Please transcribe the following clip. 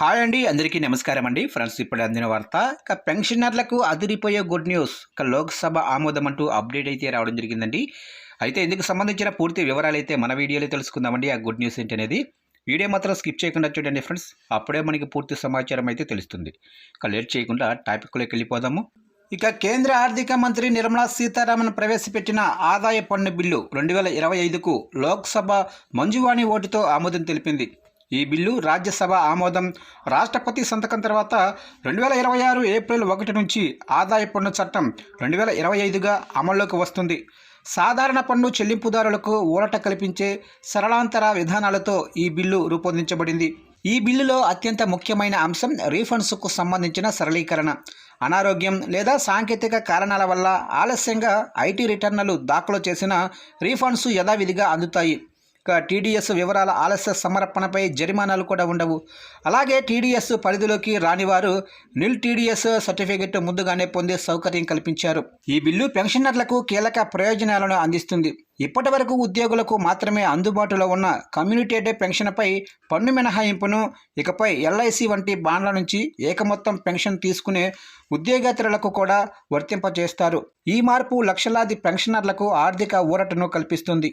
Hi అండి అందరికీ నమస్కారం అండి. ఫ్రెండ్స్ ఇప్పుడు అందిన వార్త ఇక పెన్షనర్లకు అదిరిపోయే గుడ్ న్యూస్. ఇక లోక్సభ ఆమోదం అంటూ అప్డేట్ అయితే రావడం జరిగిందండి. అయితే ఇందుకు సంబంధించిన పూర్తి వివరాలు అయితే మన వీడియోలో తెలుసుకుందామండి. ఆ గుడ్ న్యూస్ ఏంటి అనేది వీడియో మాత్రం స్కిప్ చేయకుండా చూడండి ఫ్రెండ్స్. అప్పుడే మనకి పూర్తి సమాచారం అయితే తెలుస్తుంది. ఇక లేట్ చేయకుండా టాపిక్లోకి వెళ్ళిపోదాము. ఇక కేంద్ర ఆర్థిక మంత్రి నిర్మలా సీతారామన్ ప్రవేశపెట్టిన ఆదాయ పన్ను బిల్లు రెండు వేల ఇరవై ఐదుకు లోక్సభ మంజువాణి ఓటుతో ఆమోదం తెలిపింది. ఈ బిల్లు రాజ్యసభ ఆమోదం. రాష్ట్రపతి సంతకం తర్వాత రెండు వేల ఇరవై ఆరు ఏప్రిల్ ఒకటి నుంచి ఆదాయ పన్ను చట్టం రెండు వేల ఇరవై ఐదుగా అమల్లోకి వస్తుంది. సాధారణ పన్ను చెల్లింపుదారులకు ఊరట కల్పించే సరళాంతర విధానాలతో ఈ బిల్లు రూపొందించబడింది. ఈ బిల్లులో అత్యంత ముఖ్యమైన అంశం రీఫండ్స్కు సంబంధించిన సరళీకరణ. అనారోగ్యం లేదా సాంకేతిక కారణాల వల్ల ఆలస్యంగా ఐటీ రిటర్నులు దాఖలు చేసిన రీఫండ్స్ యథావిధిగా అందుతాయి. ఇక టీడీఎస్ వివరాల ఆలస్య సమర్పణపై జరిమానాలు కూడా ఉండవు. అలాగే టీడీఎస్ పరిధిలోకి రానివారు నిల్ టీడీఎస్ సర్టిఫికెట్ ముందుగానే పొందే సౌకర్యం కల్పించారు. ఈ బిల్లు పెన్షనర్లకు కీలక ప్రయోజనాలను అందిస్తుంది. ఇప్పటి వరకు ఉద్యోగులకు మాత్రమే అందుబాటులో ఉన్న కమ్యూనిటేటివ్ పెన్షన్పై పన్ను మినహాయింపును ఇకపై ఎల్ఐసి వంటి బాండ్ల నుంచి ఏకమొత్తం పెన్షన్ తీసుకునే ఉద్యోగేతరులకు కూడా వర్తింపజేస్తారు. ఈ మార్పు లక్షలాది పెన్షనర్లకు ఆర్థిక ఊరటను కల్పిస్తుంది.